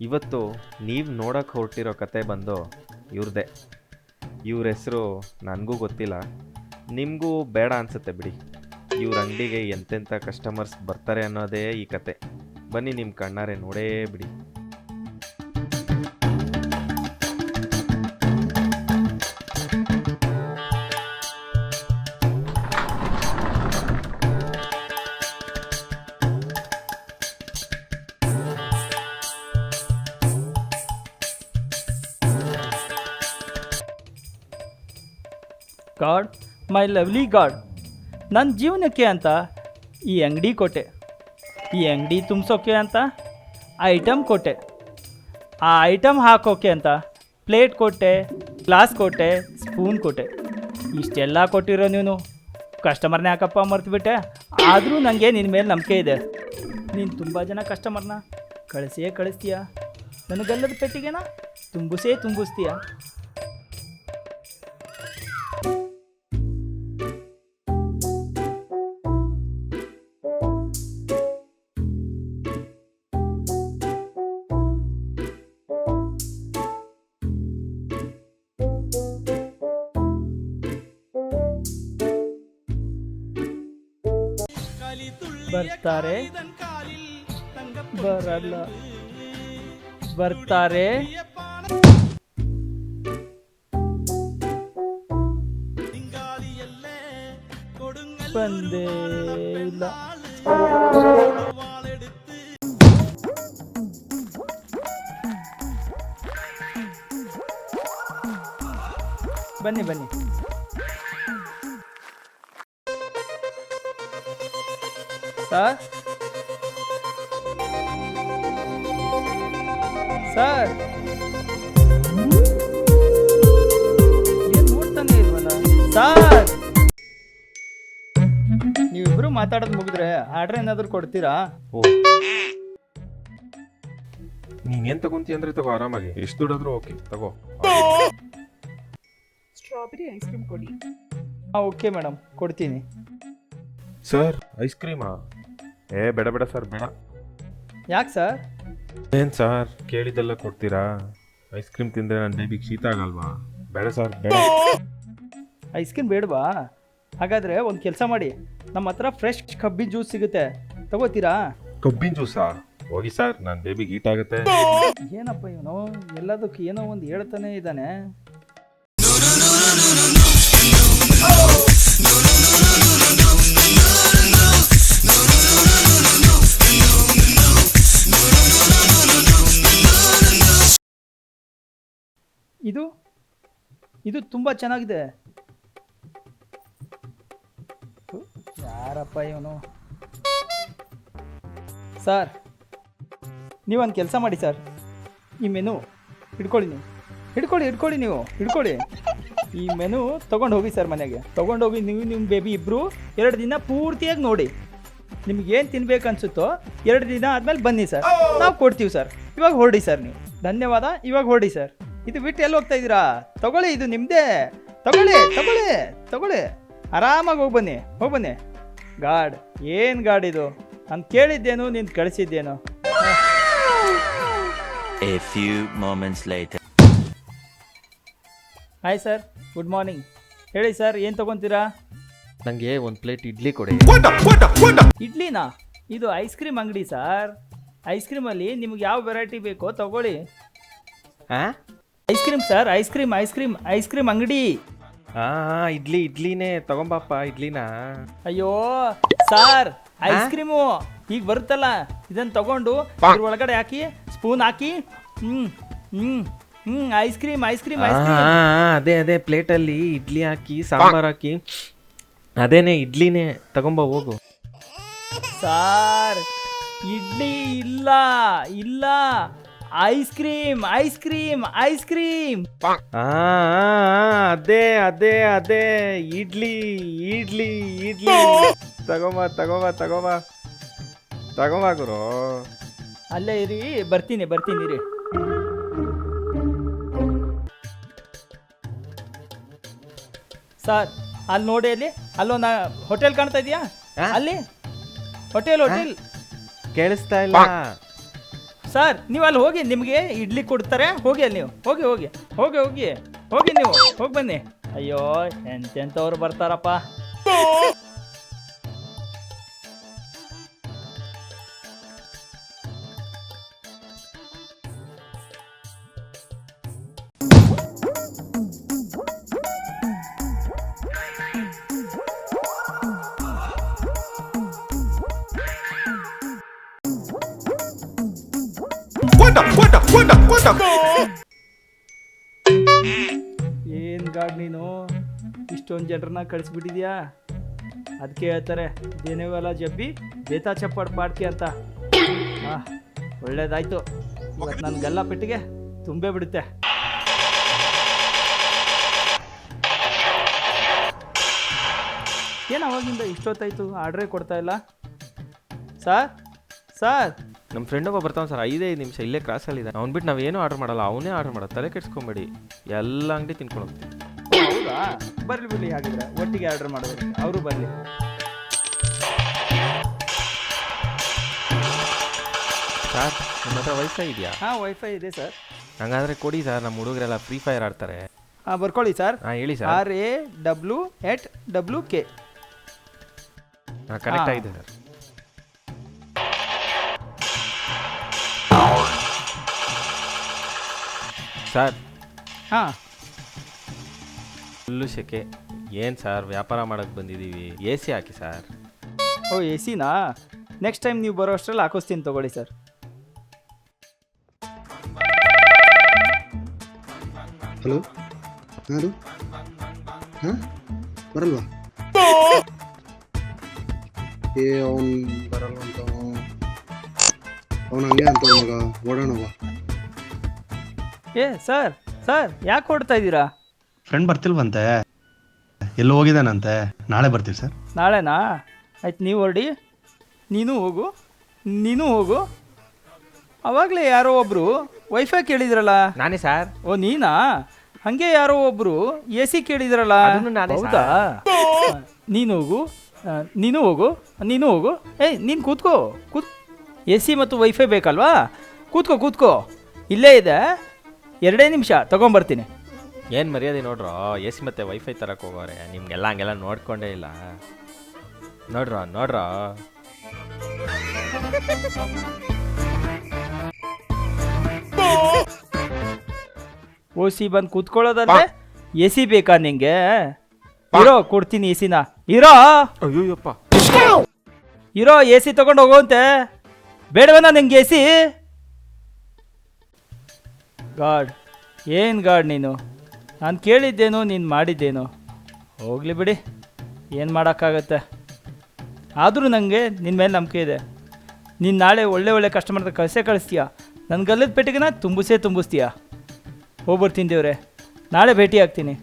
ಇವತ್ತು ನೀವು ನೋಡೋಕೆ ಹೊರಟಿರೋ ಕತೆ ಬಂದು ಇವ್ರದ್ದೇ ಇವ್ರ ಹೆಸರು ನನಗೂ ಗೊತ್ತಿಲ್ಲ. ನಿಮಗೂ ಬೇಡ ಅನಿಸುತ್ತೆ ಬಿಡಿ. ಇವ್ರ ಅಂಗಡಿಗೆ ಎಂತೆಂಥ ಕಸ್ಟಮರ್ಸ್ ಬರ್ತಾರೆ ಅನ್ನೋದೇ ಈ ಕತೆ. ಬನ್ನಿ ನಿಮ್ಮ ಕಣ್ಣಾರೆ ನೋಡೇ ಬಿಡಿ. God, my lovely god. ನನ್ನ ಜೀವನಕ್ಕೆ ಅಂತ ಈ ಅಂಗಡಿ ಕೊಟ್ಟೆ ಈ ಅಂಗಡಿ ತುಂಬಿಸೋಕೆ ಅಂತ ಐಟಮ್ ಕೊಟ್ಟೆ ಆ ಐಟಮ್ ಹಾಕೋಕೆ ಅಂತ ಪ್ಲೇಟ್ ಕೊಟ್ಟೆ ಗ್ಲಾಸ್ ಕೊಟ್ಟೆ ಸ್ಪೂನ್ ಕೊಟ್ಟೆ ಇಷ್ಟೆಲ್ಲ ಕೊಟ್ಟಿರೋ ನೀನು. ಕಸ್ಟಮರ್ನ ಯಾಕಪ್ಪ ಮರ್ತುಬಿಟ್ಟೆ? ಆದರೂ ನನಗೆ ನಿನ್ನ ಮೇಲೆ ನಂಬಿಕೆ ಇದೆ. ನೀನು ತುಂಬ ಜನ ಕಸ್ಟಮರ್ನ ಕಳಿಸೇ ಕಳಿಸ್ತೀಯ? ನನಗಲ್ಲದ ಪೆಟ್ಟಿಗೆನ ತುಂಬಿಸೇ ತುಂಬಿಸ್ತೀಯ? ಬರ್ತಾರೆ. ಬರಲ್ಲ. ಬರ್ತಾರೆ. ಬಂದೇ ಇಲ್ಲ. ಬನ್ನಿ ಬನ್ನಿ. ಸರ್. ಸರ್. ಏನ್ ನೋಡ್ತಾನೆ ಇಲ್ವಲ್ಲ? ಸರ್. ನೀವಿಬ್ರು ಮಾತಾಡೋದು ಮುಗಿದ್ರೆ ಆರ್ಡರ್ ಏನಾದರೂ ಕೊಡ್ತೀರಾ? ಓ. ನೀನೇನು ತಗೊಂತೀಯ ಅಂದ್ರೆ ತಗೋ ಆರಾಮಾಗಿ. ಎಷ್ಟು ದುಡ್ಡಾದ್ರೂ ಓಕೆ ತಗೋ. ಸ್ಟ್ರಾಬೆರಿ ಐಸ್ ಕ್ರೀಮ್ ಕೊಡಿ. ಹಾಂ ಓಕೆ ಮೇಡಮ್ ಕೊಡ್ತೀನಿ. ಸರ್ ಐಸ್ ಕ್ರೀಮಾ? ಏ ಬೇಡ ಬೇಡ ಸರ್ ಬೇಡ. ಯಾಕೆ ಸರ್? ಏನು ಸರ್ ಕೇಳಿದ್ದೆಲ್ಲ ಕೊಡ್ತೀರಾ? ಐಸ್ ಕ್ರೀಮ್ ತಿಂದರೆ ನನ್ನ ಬೇಬಿಗೆ ಶೀತ ಆಗಲ್ವಾ? ಬೇಡ ಸರ್ ಬೇಡ. ಐಸ್ ಕ್ರೀಮ್ ಬೇಡವಾ? ಹಾಗಾದರೆ ಒಂದು ಕೆಲಸ ಮಾಡಿ. ನಮ್ಮ ಹತ್ರ ಫ್ರೆಶ್ ಕಬ್ಬಿನ ಜ್ಯೂಸ್ ಸಿಗುತ್ತೆ. ತಗೋತೀರಾ? ಕಬ್ಬಿನ ಜ್ಯೂಸಾ ಹೋಗಿ ಸರ್ ನನ್ನ ಬೇಬಿಗೆ ಹೀಟ್ ಆಗುತ್ತೆ. ಏನಪ್ಪ ಇವನು? ಎಲ್ಲದಕ್ಕೂ ಏನೋ ಒಂದು ಹೇಳ್ತಾನೆ ಇದ್ದಾನೆ. ಇದು ತುಂಬ ಚೆನ್ನಾಗಿದೆ. ಯಾರಪ್ಪ ಇವನು? ಸರ್ ನೀವೊಂದು ಕೆಲಸ ಮಾಡಿ ಸರ್. ಈ ಮೆನು ಹಿಡ್ಕೊಳ್ಳಿ ನೀವು. ಹಿಡ್ಕೊಳ್ಳಿ ಹಿಡ್ಕೊಳ್ಳಿ ನೀವು. ಹಿಡ್ಕೊಳ್ಳಿ. ಈ ಮೆನು ತೊಗೊಂಡು ಹೋಗಿ ಸರ್ ಮನೆಗೆ. ತೊಗೊಂಡು ಹೋಗಿ ನೀವು ನಿಮ್ಮ ಬೇಬಿ ಇಬ್ಬರು ಎರಡು ದಿನ ಪೂರ್ತಿಯಾಗಿ ನೋಡಿ. ನಿಮ್ಗೆ ಏನು ತಿನ್ಬೇಕು ಅನ್ಸುತ್ತೋ ಎರಡು ದಿನ ಆದಮೇಲೆ ಬನ್ನಿ ಸರ್. ನಾವು ಕೊಡ್ತೀವಿ ಸರ್. ಇವಾಗ ಹೊರಡಿ ಸರ್ ನೀವು. ಧನ್ಯವಾದ ಇವಾಗ ಹೊರಡಿ ಸರ್. ಇದು ಬಿಟ್ಟು ಎಲ್ಲಿ ಹೋಗ್ತಾ ಇದ್ದೀರಾ? ತಗೊಳ್ಳಿ ಇದು ನಿಮ್ಮದೇ ತಗೊಳ್ಳಿ ತಗೊಳ್ಳಿ ತಗೊಳ್ಳಿ. ಆರಾಮಾಗಿ ಹೋಗಿ ಬನ್ನಿ ಹೋಗಿ ಬನ್ನಿ. ಗಾಡ್ ಏನು ಗಾಡ್ ಇದು? ನಾನು ಕೇಳಿದ್ದೇನು ನೀನು ಕಳಿಸಿದ್ದೇನು. A few moments later. Hi sir good morning ಹೇಳಿ ಸರ್ ಏನು ತಗೊಂತೀರಾ? ನನಗೆ ಒಂದು ಪ್ಲೇಟ್ ಇಡ್ಲಿ ಕೊಡಿ. ಇಡ್ಲಿನಾ? ಇದು ಐಸ್ ಕ್ರೀಮ್ ಅಂಗಡಿ ಸರ್ ಐಸ್ ಕ್ರೀಮಲ್ಲಿ ನಿಮ್ಗೆ ಯಾವ ವೆರೈಟಿ ಬೇಕೋ ತಗೊಳ್ಳಿ. ಹಾಂ? Ice cream sir ice cream ice cream ice cream ಅಂಗಡಿ. ಹಾಂ ಇಡ್ಲಿ ಇಡ್ಲಿನೇ ತಗೊಂಬಪ್ಪ ಇಡ್ಲಿನ. ಅಯ್ಯೋ ಸರ್ ಐಸ್ ಕ್ರೀಮು ಈಗ ಬರುತ್ತಲ್ಲ ಇದನ್ನ ತಗೊಂಡು ಇದ್ರ ಒಳಗಡೆ ಹಾಕಿ ಸ್ಪೂನ್ ಹಾಕಿ ಹ್ಮ್ ಹ್ಮ್ ಹ್ಮ್ ice cream ice cream ice cream. ಅದೇ ಅದೇ ಪ್ಲೇಟಲ್ಲಿ ಇಡ್ಲಿ ಹಾಕಿ ಸಾಂಬಾರ್ ಹಾಕಿ ಅದೇನೆ ಇಡ್ಲಿನೇ ತಗೊಂಬ ಹೋಗು. ಸಾರ್ ಇಡ್ಲಿ ಇಲ್ಲ ಇಲ್ಲ. Ice cream ice cream ice cream. ಆ, ಆ, ಆ, ಅದೇ ಅದೇ ಅದೇ. ಇಡ್ಲಿ ಇಡ್ಲಿ ಇಡ್ಲಿ. ತಗೋಬಾ ತಗೋಬಾ ತಗೋಬಾ ತಗೋಬಾ ಗುರು. ಅಲ್ಲೇ ಇರಿ ಬರ್ತೀನಿ ಬರ್ತೀನಿ ಇರಿ. ಸರ್ ಅಲ್ಲಿ ನೋಡಿ ಅಲ್ಲಿ ಅಲ್ಲೊಂದು ಹೋಟೆಲ್ ಕಾಣ್ತಾ ಇದೆಯಾ? ಆ? ಅಲ್ಲಿ? Hotel hotel. ಕೇಳಿಸ್ತಾ ಇಲ್ಲ. ಸರ್, ನೀವು ಅಲ್ಲಿ ಹೋಗಿ ನಿಮಗೆ ಇಡ್ಲಿ ಕೊಡ್ತಾರೆ. ಹೋಗಿ ಅಲ್ಲಿ ನೀವು. ಹೋಗಿ ಹೋಗಿ. ಹೋಗಿ ಹೋಗಿ. ಹೋಗಿ ನೀವು. ಹೋಗಿ ಬನ್ನಿ. ಅಯ್ಯೋ ಎಂತೆಂಥವ್ರು ಬರ್ತಾರಪ್ಪ. ಏನು ಗಾಡ್ ನೀನು? ಇಷ್ಟೊಂದು ಜನರನ್ನ ಕಳಿಸ್ಬಿಟ್ಟಿದ್ಯಾ? ಅದಕ್ಕೆ ಹೇಳ್ತಾರೆ ದೇನೇವೆಲ್ಲ ಜಬ್ಬಿ, ಬೇತಾ ಚಪ್ಪಾಡ್ ಪಾಡ್ಕೆ ಅಂತ. ಹಾಂ ಒಳ್ಳೇದಾಯ್ತು. ಇವತ್ತು ನನ್ನ ಗಲ್ಲ ಪೆಟ್ಟಿಗೆ ತುಂಬೇ ಬಿಡುತ್ತೆ. ಏನು ಅವಾಗಿಂದ ಇಷ್ಟೊತ್ತಾಯ್ತು? ಆರ್ಡ್ರೇ ಕೊಡ್ತಾ ಇಲ್ಲ. ಸರ್ ಸರ್ ನಮ್ಮ ಫ್ರೆಂಡ್ ಒಬ್ಬ ಬರ್ತಾನೆ ಸರ್ ಐದೈದು ನಿಮಿಷ ಇಲ್ಲೇ ಕ್ರಾಸಲ್ಲಿದೆ ಅವ್ನು ಬಿಟ್ಟು ನಾವೇನು ಆರ್ಡರ್ ಮಾಡಲ್ಲ ಅವನೇ ಆರ್ಡರ್ ಮಾಡೋದು ತಲೆ ಕೆಡ್ಸ್ಕೊಂಬೇಡಿ. ಎಲ್ಲ ಅಂಗಡಿ ತಿನ್ಕೊಂಡು ಹೋಗ್ತೀವಿ ಹೌದಾ? ಬರ್ಲಿ ಬಿಡ್ಲಿ ಹಾಗಿದ್ರೆ. ಒಟ್ಟಿಗೆ ಆರ್ಡರ್ ಮಾಡೋದು. ಅವರು ಬರಲಿ. ಸರ್ ನಿಮ್ಮ ಹತ್ರ ವೈಫೈ ಇದೆಯಾ? ಹಾಂ ವೈಫೈ ಇದೆ ಸರ್ ಹಂಗಾದ್ರೆ ಕೊಡಿ ಸರ್ ನಮ್ಮ ಹುಡುಗರೆಲ್ಲ ಫ್ರೀ ಫೈರ್ ಆಡ್ತಾರೆ. ಹಾಂ ಬರ್ಕೊಳ್ಳಿ ಸರ್ ಹಾಂ ಹೇಳಿ sir R A W eight W K ಹಾಂ. ಕನೆಕ್ಟ್ ಆಗಿದೆ ಸರ್ ಸರ್. ಹಾಂ. ಫುಲ್ಲು ಸೆಕೆ. ಏನು ಸರ್? ವ್ಯಾಪಾರ ಮಾಡಕ್ಕೆ ಬಂದಿದ್ದೀವಿ ಎ ಸಿ ಹಾಕಿ ಸರ್. ಓ ಎ ಸಿನಾ? ನೆಕ್ಸ್ಟ್ ಟೈಮ್ ನೀವು ಬರೋ ಅಷ್ಟರಲ್ಲಿ ಹಾಕಿಸ್ತೀನಿ ತಗೊಳ್ಳಿ ಸರ್. ಹಲೋ? ಯಾರು? ಹಾಂ? ಬರಲ್ವಾ? ಏ ಅವನು ಬರಲ್ಲ ಅಂತ ಅವನು ಹಂಗೆ ಅಂತ ಮಗ ಓಡೋಣವ ಏ ಸರ್ ಸರ್ ಯಾಕೆ ಹೊಡ್ತಾ ಇದ್ದೀರಾ? ಫ್ರೆಂಡ್ ಬರ್ತಿಲ್ವಂತೆ. ಎಲ್ಲೋ ಹೋಗಿದ್ದಾನಂತೆ. ನಾಳೆ ಬರ್ತೀವಿ ಸರ್. ನಾಳೆನಾ? ಆಯ್ತು ನೀವು ಹೊರಡಿ. ನೀನು ಹೋಗು. ನೀನು ಹೋಗು. ಅವಾಗಲೇ ಯಾರೋ ಒಬ್ಬರು ವೈಫೈ ಕೇಳಿದ್ರಲ್ಲ? ನಾನೇ ಸರ್. ಓ ನೀನಾ? ಹಂಗೆ ಯಾರೋ ಒಬ್ರು ಎ ಸಿ ಕೇಳಿದ್ರಲ್ಲ? ಅದನ್ನು ನಾನೇ ಹೌದಾ? ನೀನು ಹೋಗು. ಆ, ನೀನು ಹೋಗು. ನೀನು ಹೋಗು. ಏಯ್ ನೀನು ಕೂತ್ಕೋ. ಕೂತ್ ಎ ಸಿ ಮತ್ತು ವೈಫೈ ಬೇಕಲ್ವಾ? ಕೂತ್ಕೋ ಕೂತ್ಕೋ. ಇಲ್ಲೇ ಇದೆ. ಎರಡೇ ನಿಮಿಷ ತಗೊಂಬರ್ತೀನಿ. ಏನು ಮರ್ಯಾದೆ ನೋಡ್ರೋ? ಎ ಸಿ ಮತ್ತೆ ವೈಫೈ ತರಕ್ಕೆ ಹೋಗೋರೆ. ನಿಮ್ಗೆಲ್ಲ ಹಂಗೆಲ್ಲ ನೋಡ್ಕೊಂಡೇ ಇಲ್ಲ. ನೋಡ್ರ ನೋಡ್ರ? ಓ ಸಿ ಬಂದು ಕೂತ್ಕೊಳ್ಳೋದಲ್ಲೇ ಎ ಸಿ ಬೇಕಾ ನಿಂಗೆ? ಇರೋ ಕೊಡ್ತೀನಿ ಎ ಸಿನ ಇರೋ! ಅಯ್ಯೋಯಪ್ಪ ಇರೋ ಎ ಸಿ ತಗೊಂಡು ಹೋಗುವಂತೆ. ಬೇಡವನ ನಿಂಗೆ ಎ ಸಿ? ಗಾಡ್, ಏನು ಗಾಡ್ ನೀನು? ನಾನು ಕೇಳಿದ್ದೇನೋ, ನೀನು ಮಾಡಿದ್ದೇನೋ. ಹೋಗಲಿ ಬಿಡಿ, ಏನು ಮಾಡೋಕ್ಕಾಗತ್ತೆ? ಆದರೂ ನನಗೆ ನಿನ್ನ ಮೇಲೆ ನಂಬಿಕೆ ಇದೆ. ನೀನು ನಾಳೆ ಒಳ್ಳೆ ಒಳ್ಳೆ ಕಸ್ಟಮರ್ ಕಳಿಸೇ ಕಳಿಸ್ತೀಯಾ? ನನ್ನ ಗಲ್ಲದ ಪೆಟ್ಟಿಗೆನ ತುಂಬಿಸೇ ತುಂಬಿಸ್ತೀಯಾ? ಹೋಗ್ಬರ್ತೀನಿ ದೇವ್ರೆ, ನಾಳೆ ಭೇಟಿ ಆಗ್ತೀನಿ